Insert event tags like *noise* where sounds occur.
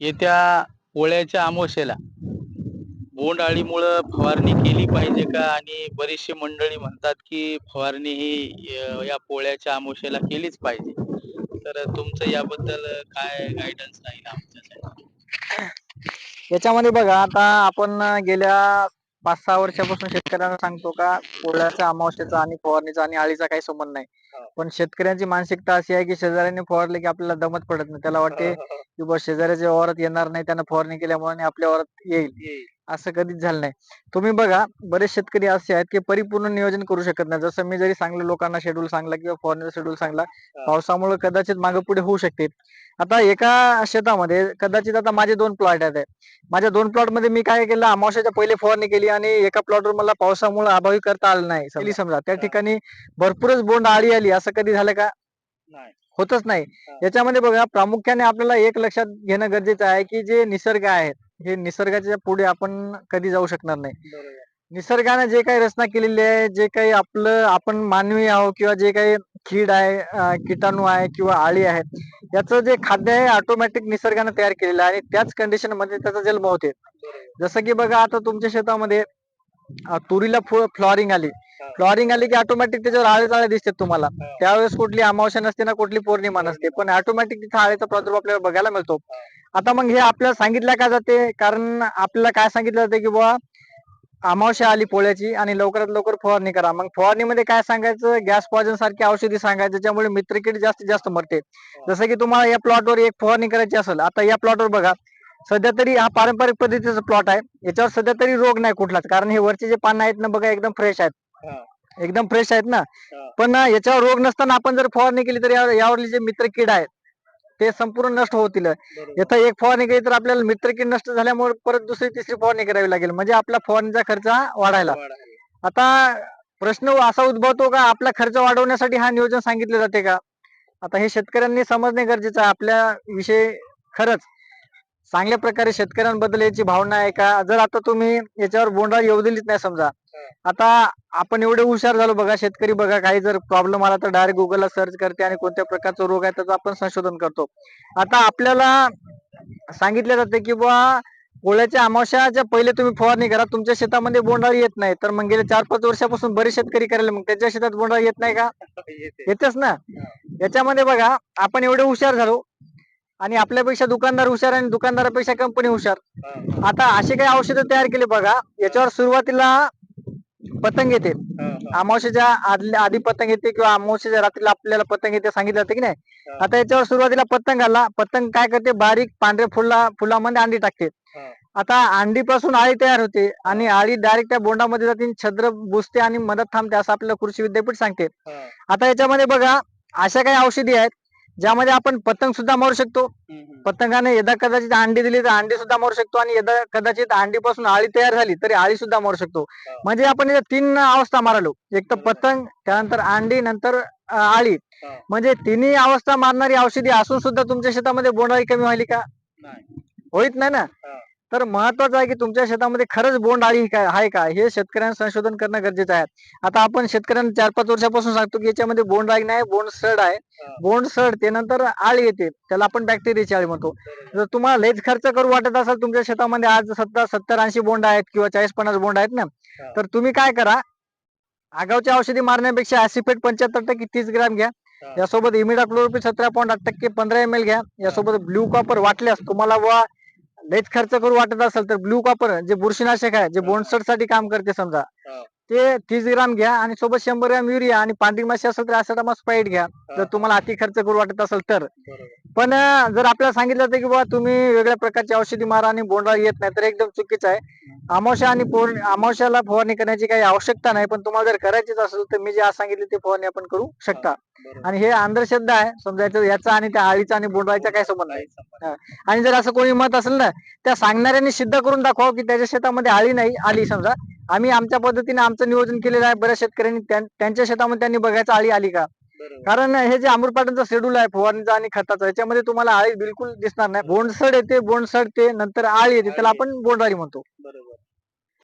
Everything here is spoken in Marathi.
येत्या पोळ्याच्या अमावस्येला बोंडअळीमुळं फवारणी केली पाहिजे का? आणि बरीचशी मंडळी म्हणतात की फवारणी ही या पोळ्याच्या अमावस्येला केलीच पाहिजे. तर तुमचं याबद्दल काय गायडन्स राहील आमच्यासाठी? याच्यामध्ये बघा आता आपण गेल्या पाच सहा वर्षापासून शेतकऱ्यांना सांगतो का पोळ्याचा अमावस्येचा आणि फवारणीचा आणि आळीचा काही संबंध नाही. पण शेतकऱ्यांची मानसिकता अशी आहे की शेजाऱ्यांनी फवारले की आपल्याला दमत पडत नाही त्याला वाटते की बस शेजाऱ्याच्या वावरात येणार नाही त्यानं फवारणी केल्यामुळे आणि आपल्या वावरात येईल. असं कधीच झालं नाही. तुम्ही बघा बरेच शेतकरी असे आहेत की परिपूर्ण नियोजन करू शकत नाही. जसं मी जरी सांगलं लोकांना शेड्यूल सांगला किंवा फवारणीचा शेड्यूल सांगला पावसामुळे कदाचित मागे पुढे होऊ शकते. आता एका शेतामध्ये कदाचित आता माझे दोन प्लॉट आहेत. माझ्या दोन प्लॉटमध्ये मी काय केलं अमावस्याच्या पहिले फवारणी केली आणि एका प्लॉटवर मला पावसामुळे अभावी करता आलं नाही. समजा. त्या ठिकाणी भरपूरच बोंड आळी आली. असं कधी झालं का. होतच नाही. याच्यामध्ये बघा प्रामुख्याने आपल्याला एक लक्षात घेणं गरजेचं आहे की जे निसर्ग आहे हे निसर्गाच्या पुढे आपण कधी जाऊ शकणार नाही. निसर्गाने जे काही रचना केलेली आहे जे काही आपलं आपण मानवी आहोत किंवा जे काही कीड आहे किटाणू आहे किंवा आळी आहे याचं जे खाद्य आहे ऑटोमॅटिक निसर्गाने तयार केलेलं आहे आणि त्याच कंडिशनमध्ये त्याचा जन्म होते. जसं की बघा आता तुमच्या शेतामध्ये तुरीला फ्लॉरिंग आली. फ्लॉरिंग आली की ऑटोमॅटिक त्याच्यावर आळे चाळे दिसतात तुम्हाला. त्यावेळेस कुठली अमावस्या नसते ना कुठली पौर्णिमा नसते पण ऑटोमॅटिक तिथे आळेचा प्रादुर्भाव आपल्याला बघायला मिळतो आता मग हे आपल्याला सांगितलं का जाते? कारण आपल्याला काय सांगितलं जाते की बुवा अमावस्या आली पोळ्याची आणि लवकरात लवकर फवारणी करा. मग फवारणीमध्ये काय सांगायचं? गॅस पॉइझन सारखी औषधी सांगायचं ज्याच्यामुळे मित्रकीड जास्तीत जास्त मरते. जसं की तुम्हाला या प्लॉटवर एक फवारणी करायची असेल आता या प्लॉटवर बघा. सध्या तरी हा पारंपरिक पद्धतीचा प्लॉट आहे. याच्यावर सध्या तरी रोग नाही कुठलाच कारण हे वरचे जे पानं आहेत ना बघा एकदम फ्रेश आहेत. एकदम फ्रेश आहेत ना. पण याच्यावर रोग नसताना आपण जर फवारणी केली तर यावरली जे मित्रकीड आहेत ते संपूर्ण नष्ट होतील. इथं एक फवारणी केली तर आपल्याला मित्रकीड नष्ट झाल्यामुळे परत दुसरी तिसरी फवारणी करावी लागेल. म्हणजे आपला फवारणीचा खर्च हा वाढायला. आता प्रश्न असा उद्भवतो का आपला खर्च वाढवण्यासाठी हा नियोजन सांगितले जाते का? आता हे शेतकऱ्यांनी समजणे गरजेचं आहे. आपल्या विषयी खरंच चांगल्या प्रकारे शेतकऱ्यांबद्दल याची भावना आहे का? जर आता तुम्ही याच्यावर बोंडा येऊ दिलीच नाही समजा आता आपण एवढे हुशार झालो बघा शेतकरी बघा काही जर प्रॉब्लेम आला तर डायरेक्ट गुगलला सर्च करते आणि कोणत्या प्रकारचा रोग आहे त्याचं आपण संशोधन करतो. आता आपल्याला सांगितलं जाते की बुवा पोळ्याच्या अमावस्याच्या पहिले तुम्ही फवारणी करा तुमच्या शेतामध्ये बोंडाळी येत नाही. तर मग गेल्या चार पाच वर्षापासून बरेच शेतकरी करायला मग त्याच्या शेतात बोंडाळी येत नाही का? *laughs* येते. येतेच ना? याच्यामध्ये बघा आपण एवढे हुशार झालो आणि आपल्यापेक्षा दुकानदार हुशार आणि दुकानदारापेक्षा कंपनी हुशार. आता असे काही औषधं तयार केले बघा याच्यावर सुरुवातीला पतंग येते. आदल्या आधी पतंग येते किंवा अमावस्याच्या रात्रीला आपल्याला पतंग येते सांगितलं होतं की नाही. आता याच्यावर सुरुवातीला पतंग आला. पतंग काय करते? बारीक पांढऱ्या फुला फुलामध्ये अंडी टाकते. आता अंडीपासून आळी तयार होते आणि आळी डायरेक्ट त्या बोंडामध्ये जाते छद्र बुजते आणि मदत थांबते असं आपल्याला कृषी विद्यापीठ सांगते. आता याच्यामध्ये बघा अशा काही औषधी आहेत. ज्यामध्ये आपण पतंग सुद्धा मारू शकतो. पतंगाने यदा कदाचित अंडी दिली तर अंडी सुद्धा मारू शकतो आणि यदा कदाचित अंडीपासून आळी तयार झाली तरी आळी सुद्धा मारू शकतो म्हणजे आपण तीन अवस्था मारालो एक तर पतंग त्यानंतर अंडी नंतर आळी. म्हणजे तिन्ही अवस्था मारणारी औषधी असून सुद्धा तुमच्या शेतामध्ये बोंडाळी कमी व्हायली का. होईत नाही ना. तर महत्वाचं आहे की तुमच्या शेतामध्ये खरंच बोंड आळी काय आहे का हे शेतकऱ्यांना संशोधन करणं गरजेचं आहे आता आपण शेतकऱ्यांना चार पाच वर्षापासून सांगतो की याच्यामध्ये बोंड आळी नाही बोंड सड आहे. बोंड सड ते नंतर आळी येते त्याला आपण बॅक्टेरियाची आळी म्हणतो. जर तुम्हाला लयच खर्च करू वाटत असेल तुमच्या शेतामध्ये आज सत्तर सत्तर ऐंशी बोंड आहेत किंवा चाळीस पन्नास बोंड आहेत ना. तर तुम्ही काय करा आगावच्या औषधी मारण्यापेक्षा ऍसिफेट पंच्याहत्तर टक्के तीस ग्रॅम घ्या. यासोबत इमिडाक्लोरोपी सतरा पॉईंट आठ टक्के पंधरा एम एल घ्या यासोबत ब्ल्यू कॉपर वाटल्यास तुम्हाला बुवा लयच खर्च करू वाटत असेल तर ब्ल्यू कॉपर जे बुरशीनाशक आहे जे. बोंडसडसाठी काम करते समजा. ते तीस ग्राम घ्या आणि सोबत शंभर ग्राम युरिया आणि पांढरी माशी असेल तर ऍसिडामा स्पाईट घ्या. जर तुम्हाला अति खर्च करू वाटत असेल तर. पण जर आपल्याला सांगितलं जातं की बाबा तुम्ही वेगळ्या प्रकारची औषधी मारा आणि बोंडा येत नाही तर एकदम चुकीचं आहे. अमावस्या आणि पौर्ण अमावस्याला फवारणी करण्याची काही आवश्यकता नाही पण तुम्हाला जर करायचीच असेल तर मी जे आज सांगितले ते फवारणी आपण करू शकता. आणि हे अंधश्रद्धा आहे. समजा याचं- आणि त्या आळीचा आणि बोंडाळीचा काय संबंध नाही. संबंध आणि जर असं कोणी मत असेल ना त्या सांगणाऱ्यांनी सिद्ध करून दाखवा की त्याच्या शेतामध्ये आळी नाही आली समजा आम्ही आमच्या पद्धतीने आमचं नियोजन केलेलं आहे. बऱ्याच शेतकऱ्यांनी त्यां- त्यांच्या शेतामध्ये त्यांनी बघायचं आळी आली का. कारण हे जे अमृतपाटांचं शेड्यूल आहे फवारणीचा आणि खताचा याच्यामध्ये तुम्हाला आळी बिलकुल दिसणार नाही. बोंडसड येते बोंडसड ते नंतर आळी येते त्याला आपण बोंडाळी म्हणतो.